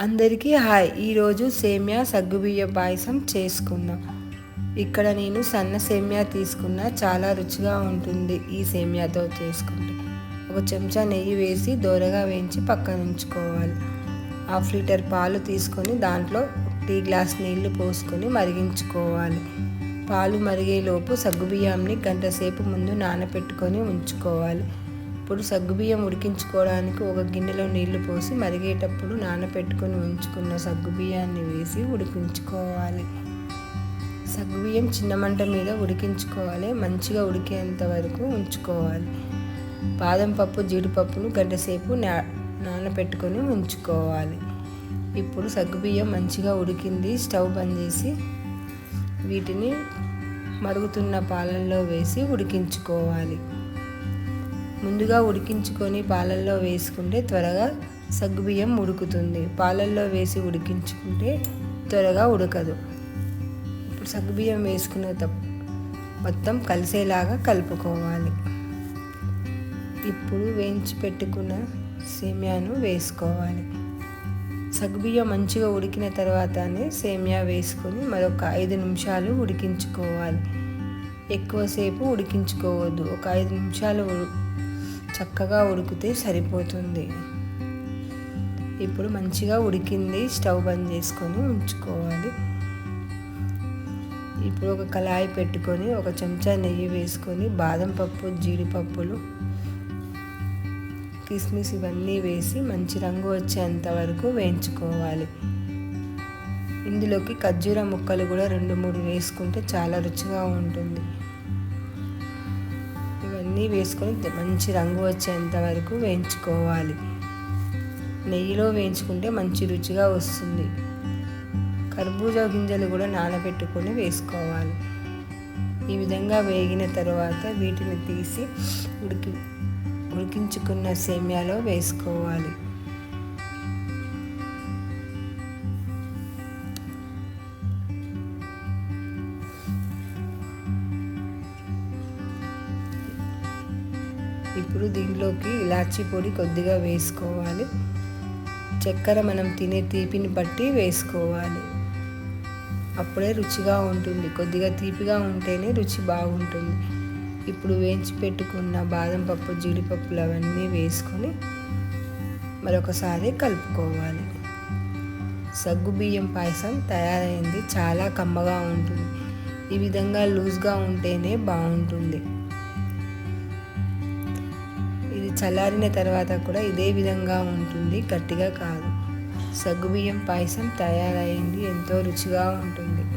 అందరికీ హాయ్. ఈరోజు సేమ్యా సగ్గుబియ్య పాయసం చేసుకున్నాం. ఇక్కడ నేను సన్న సేమ్యా తీసుకున్నా. చాలా రుచిగా ఉంటుంది ఈ సేమ్యాతో చేసుకుంటే. ఒక చెంచా నెయ్యి వేసి దోరగా వేయించి పక్కన ఉంచుకోవాలి. హాఫ్ లీటర్ పాలు తీసుకొని దాంట్లో టీ గ్లాస్ నీళ్ళు పోసుకొని మరిగించుకోవాలి. పాలు మరిగేలోపు సగ్గుబియ్యాన్ని గంట సేపు ముందు నానబెట్టుకొని ఉంచుకోవాలి. ఇప్పుడు సగ్గుబియ్యం ఉడికించుకోవడానికి ఒక గిన్నెలో నీళ్ళు పోసి మరిగేటప్పుడు నానబెట్టుకొని ఉంచుకున్న సగ్గుబియ్యాన్ని వేసి ఉడికించుకోవాలి. సగ్గుబియ్యం చిన్న మంట మీద ఉడికించుకోవాలి. మంచిగా ఉడికేంత వరకు ఉంచుకోవాలి. బాదం పప్పు జీడిపప్పును గంటసేపు నా నానబెట్టుకొని ఉంచుకోవాలి. ఇప్పుడు సగ్గుబియ్యం మంచిగా ఉడికింది. స్టవ్ బంద్ చేసి వీటిని మరుగుతున్న పాలల్లో వేసి ఉడికించుకోవాలి. ముందుగా ఉడికించుకొని పాలల్లో వేసుకుంటే త్వరగా సగ్గుబియ్యం ఉడుకుతుంది. పాలల్లో వేసి ఉడికించుకుంటే త్వరగా ఉడకదు. ఇప్పుడు సగ్గుబియ్యం వేసుకున్న మొత్తం కలిసేలాగా కలుపుకోవాలి. ఇప్పుడు వేయించి పెట్టుకున్న సేమ్యాను వేసుకోవాలి. సగ్గుబియ్యం మంచిగా ఉడికిన తర్వాతనే సేమ్యా వేసుకొని మరొక ఐదు నిమిషాలు ఉడికించుకోవాలి. ఎక్కువసేపు ఉడికించుకోవద్దు. ఒక ఐదు నిమిషాలు చక్కగా ఉడికితే సరిపోతుంది. ఇప్పుడు మంచిగా ఉడికింది స్టవ్ బంద్ చేసుకొని ఉంచుకోవాలి. ఇప్పుడు ఒక కళాయి పెట్టుకొని ఒక చెంచా నెయ్యి వేసుకొని బాదం పప్పు జీడిపప్పులు కిస్మిస్ ఇవన్నీ వేసి మంచి రంగు వచ్చేంత వరకు వేయించుకోవాలి. ఇందులోకి ఖర్జూర ముక్కలు కూడా రెండు మూడు వేసుకుంటే చాలా రుచిగా ఉంటుంది. ఇవన్నీ వేసుకొని మంచి రంగు వచ్చేంత వరకు వేయించుకోవాలి. నెయ్యిలో వేయించుకుంటే మంచి రుచిగా వస్తుంది. కర్బూజా గింజలు కూడా నానబెట్టుకొని వేసుకోవాలి. ఈ విధంగా వేగిన తర్వాత వీటిని తీసి ఉడికి ఉడికించుకున్న సేమ్యాలో వేసుకోవాలి. ఇప్పుడు దీంట్లోకి ఇలాచీ పొడి కొద్దిగా వేసుకోవాలి. చక్కెర మనం తినే తీపిని బట్టి వేసుకోవాలి. అప్పుడే రుచిగా ఉంటుంది. కొద్దిగా తీపిగా ఉంటేనే రుచి బాగుంటుంది. ఇప్పుడు వేయించి పెట్టుకున్న బాదం పప్పు జీడిపప్పులు అవన్నీ వేసుకొని మరొకసారి కలుపుకోవాలి. సగ్గు బియ్యం పాయసం తయారైంది. చాలా కమ్మగా ఉంటుంది. ఈ విధంగా లూజ్గా ఉంటేనే బాగుంటుంది. చల్లారిన తర్వాత కూడా ఇదే విధంగా ఉంటుంది గట్టిగా కాదు. సగ్గుబియ్యం పాయసం తయారైంది ఎంతో రుచిగా ఉంటుంది.